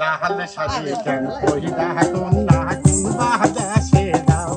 লাল সাজে কেন কহিলা হাতুন নাচুন বাহাদা সে দাও।